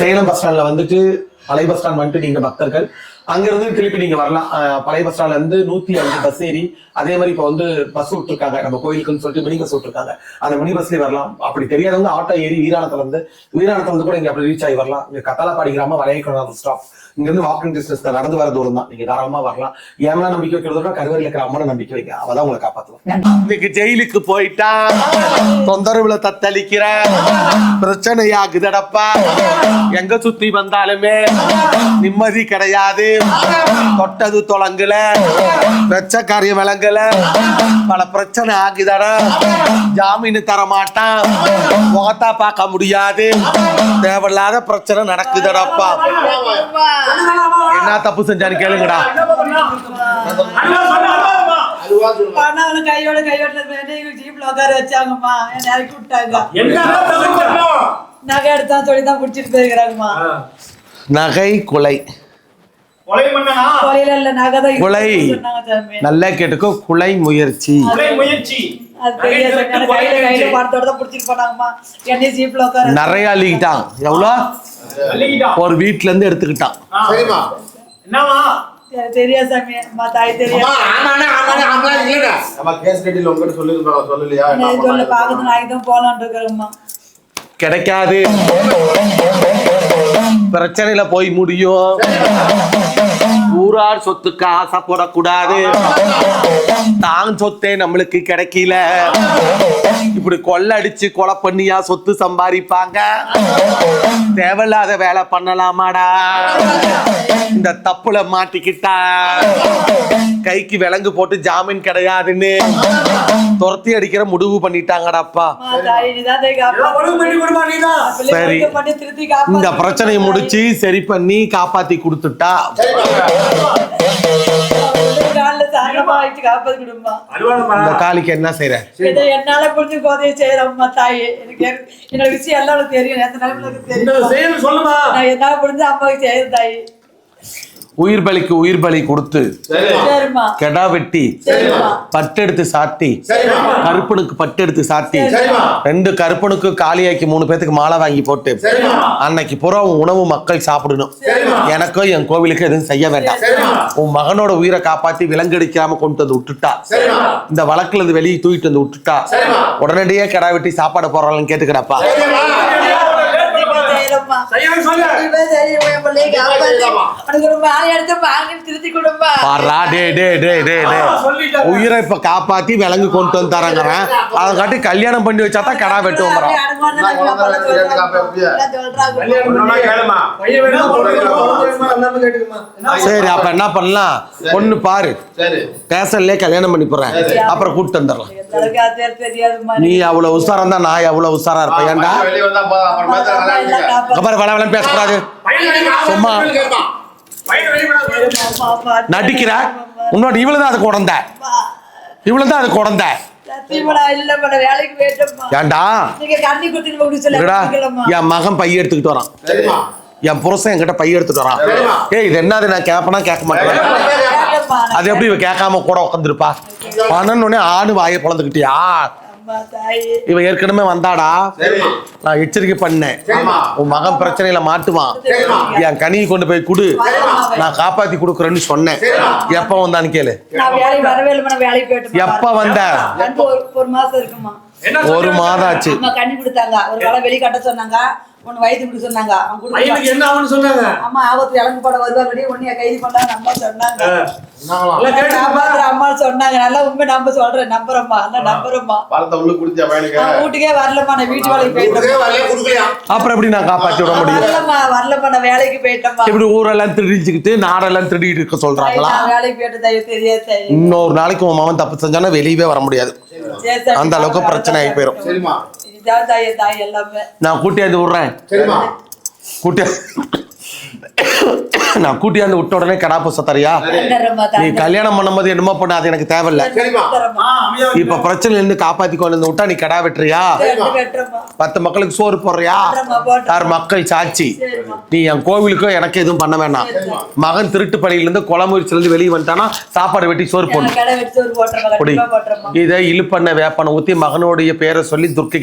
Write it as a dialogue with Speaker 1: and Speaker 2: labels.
Speaker 1: Salem bus ஸ்டாண்ட்ல வந்துட்டு பழைய பஸ் ஸ்டாண்ட் வந்துட்டு நீங்க பக்தர்கள். அங்கிருந்து திருப்பி நீங்க வரலாம். பழைய பஸ் ஸ்டாண்ட்ல இருந்து நூத்தி அஞ்சு பஸ் ஏறி அதே மாதிரி இப்போ வந்து பஸ் விட்டுருக்காங்க. நம்ம கோயிலுக்குன்னு சொல்லிட்டு மினி பஸ் விட்டுருக்காங்க. அந்த மினி பஸ்லயே வரலாம். அப்படி தெரியாதவங்க ஆட்டோ ஏறி வீராணத்துல இருந்து வீராணத்துல இருந்து கூட இங்க அப்படி ரீச் ஆகி வரலாம். இங்க கத்தாலப்பாடி கிராமம் வளையக்கணும் ஸ்டாப் இங்க இருந்து வாக்கிங் டிஸ்டன்ஸ் நடந்து வர தூரம் தான். நீங்க தாராளமா வரலாம். ஏமலா நம்பிக்கை வைக்கிறதோட கருவறையில் இருக்கிற அம்மனை நம்பிக்கை வைக்க அவதான் உங்களை காப்பாத்துவோம் இன்னைக்கு ஜெயிலுக்கு போயிட்டா தொந்தரவுல தத்தளிக்கிற பிரச்சனையாகுதடப்பா. எங்க சுத்தி வந்தாலுமே நிம்மதி கிடையாது. தொட்டது தொலங்கல வெச்ச காரியம் விளங்கல. பல பிரச்சனை ஆகுதடா. ஜாமீன் தர மாட்டான் முகத்தா பார்க்க முடியாது. தேவையில்லாத பிரச்சனை நடக்குதடப்பா. என்ன தப்பு செஞ்சான்னு கேளுங்கடா.
Speaker 2: கையோட கையோட உட்கார வச்சாங்கம்மா என்ன நகை எடுத்தா சொல்லி தான் பிடிச்சிட்டு போயிருக்கிறாங்கம்மா
Speaker 1: நகை கொலை
Speaker 2: கொலையில இல்ல நகை தான் இருக்கு
Speaker 1: கொலை. நல்லா கேட்டுக்கோ குலை முயற்சி நிறைய அள்ளிக்கிட்டான் எவ்வளோ? ஒரு வீட்ல இருந்து எடுத்துக்கிட்டான்
Speaker 2: தெரியா சாமி. தாய் தெரியா. சொல்ல? பாக்குறது நாளைக்கு தான் போலான்னு இருக்கிறோம்மா.
Speaker 1: கிடைக்காது. பிரச்சனையில போய் முடியும். ஊரார் சொத்துக்கு ஆசைப்படக்கூடாது தான் சொத்தே நம்மளுக்கு கிடைக்கல. இப்படி கொள்ளடிச்சு கொலை பண்ணியா சொத்து சம்பாதிப்பாங்க? தேவையில்லாத வேலை பண்ணலாமாடா? இந்த தப்புல மாட்டிக்கிட்டா? கைக்கு விலங்கு போட்டு ஜாமீன் கிடையாதுன்னு. துரத்தி அடிக்கிற முடிவு பண்ணிட்டாங்கடாப்பா. சரி. இந்த பிரச்சனையை முடிச்சு சரி பண்ணி காப்பாத்தி கொடுத்துட்டா. இந்த காளிக்கு என்ன செய்யற
Speaker 2: என்னால புரிஞ்சு உதவி செய்யறம்மா தாயே எனக்கு என்னோட விஷயம் எல்லாம் தெரியும். எந்த நிலைமையில எனக்கு தெரியும். நான் என்ன புரிஞ்சு அம்மாவுக்கு செய்யறேன் தாய்.
Speaker 1: உயிர் பலிக்கு உயிர் பலி கொடுத்து கெடா வெட்டி பட்டெடுத்து சாத்தி
Speaker 3: சரிம்மா.
Speaker 1: கருப்பனுக்கு பட்டெடுத்து சாத்தி
Speaker 3: சரிம்மா.
Speaker 1: ரெண்டு கருப்பனுக்கு காளியாக்கி மூணு பேத்துக்கு மாலை வாங்கி போட்டு. அன்னைக்கு பூரா உன் உணவு மக்கள் சாப்பிடணும். எனக்கும் என் கோவிலுக்கு எதுவும் செய்ய வேண்டாம். உன் மகனோட உயிரை காப்பாத்தி விலங்கடிக்காம கொண்டு வந்து விட்டுட்டா. இந்த வழக்குல இருந்து வெளியே தூக்கிட்டு வந்து விட்டுட்டா. உடனடியே கெடா வெட்டி சாப்பாடு போடுறாங்கன்னு கேட்டுக்கடாப்பா உயிரை இப்ப காப்பாத்தி விலங்கு கொண்டு வந்து தரங்கிறேன் அதை காட்டி கல்யாணம் பண்ணி வச்சா தான் கடா வெட்டு சரி அப்ப என்ன பண்ணலாம்? பொண்ணு பாரு.
Speaker 3: சரி.
Speaker 1: ஸ்டேஷன்லயே கல்யாணம் பண்ணி போறேன் அப்புறம் கூப்பிட்டு வந்துடலாம். நீ அவ்வளவு உசாரம் தான் நான் எவ்வளவு உசாரா இருப்பேன். ஏன்டா
Speaker 3: பையன் வெளிய வந்தா போதும், அப்புறம் பார்த்து நல்லா இருந்துக்க.
Speaker 1: அப்புறம் வள வளன்னு பேசக்கூடாது சும்மா. நடிக்கிற உன்னோட இவ்வளவுதான் அது குழந்த இவ்வளவுதான் அது குழந்த
Speaker 2: குடிக்கலம்மா.
Speaker 1: என் மகன் பைய எடுத்துக்கிட்டு வரான். என் புருஷன் என்கிட்ட பைய எடுத்துட்டு வரான். ஏய் இது என்னது நான் கேட்பனா கேட்க மாட்டேன் அது எப்படி இவ கேட்காம கூட உட்காந்துருப்பா பணன்னு ஆணு வாயை பிளந்துக்கிட்டியா. இவ ஏற்கனவே வந்தாடா. நான் எச்சரிக்கை பண்ணேன். உன் மகன் பிரச்சனையில மாட்டுவான். என் கனியை கொண்டு போய் குடு. நான் காப்பாத்தி கொடுக்குறேன்னு சொன்னேன். எப்ப வந்தான்னு கேளு. எப்ப வந்த?
Speaker 2: ஒரு ஒரு மாசம் இருக்குமா?
Speaker 1: ஒரு மாதம் ஆச்சு.
Speaker 2: அம்மா கண்ணி கொடுத்தாங்க. ஒரு வேலை வெளிய கட்ட சொன்னாங்க. ஒன்னு வயிற்று கொடுக்க சொன்னாங்க. அவங்க
Speaker 4: என்ன ஆகும்னு சொன்னாங்க?
Speaker 2: அம்மா ஆபத்து இறங்கு போட வருவாங்க உன்னைய கைது பண்ணாங்க அம்மா சொன்னாங்க. அம்மா சொன்னாங்க. நல்லா உண்மை நம்ப சொல்றேன். நம்புறேம்மா நான் நம்புறேம்மா.
Speaker 3: பழத்தை உள்ள குடிச்சா
Speaker 2: வீட்டுக்கே வரலம்மா நான் வீட்டு வேலைக்கு போயிட்டேன்?
Speaker 1: அப்புறம் எப்படி நான் காப்பாத்தி விட முடியும்?
Speaker 2: வரலம்மா வரலம்மா நான் வேலைக்கு போயிட்டேம்மா.
Speaker 1: இப்படி ஊரெல்லாம் திருடிச்சுக்கிட்டு நாடெல்லாம் திருடிட்டு இருக்க சொல்றாங்களா?
Speaker 2: வேலைக்கு போயிட்டு தயவு தெரியாது.
Speaker 1: இன்னொரு நாளைக்கு உன் மகன் தப்பு செஞ்சானா வெளியவே வர முடியாது. அந்த அளவுக்கு பிரச்சனை ஆகி போயிரும்.
Speaker 3: சரிம்மா.
Speaker 1: நான் கூட்டியாந்து விடுறேன். கூட்டியா நான் கூட்டியாந்து விட்ட உடனே கடா பூச தரியா
Speaker 2: தந்துடுறேம்மா,
Speaker 1: நீ. கல்யாணம் பண்ணும்போது என்னமோ பண்ண அது எனக்கு தேவையில்ல. இப்ப பிரச்சனைல இருந்து காப்பாத்தி கொண்டு வந்து விட்டா நீ கடா வெட்டுறியா. பத்து மக்களுக்கு சோறு போடுறியா. யார் மக்கள் சாட்சி. நீ என் கோவிலுக்கும் எனக்கு எதுவும் பண்ண வேண்டாம் மகன் திருட்டு பணியில இருந்து குளமுறிச்சில இருந்து வெளியே வந்துட்டானா சாப்பாடு வெட்டி சோறு போடணும். இதை இழுப்பண்ண வேப்பனை ஊத்தி மகனுடைய பேரை சொல்லி துர்க்கை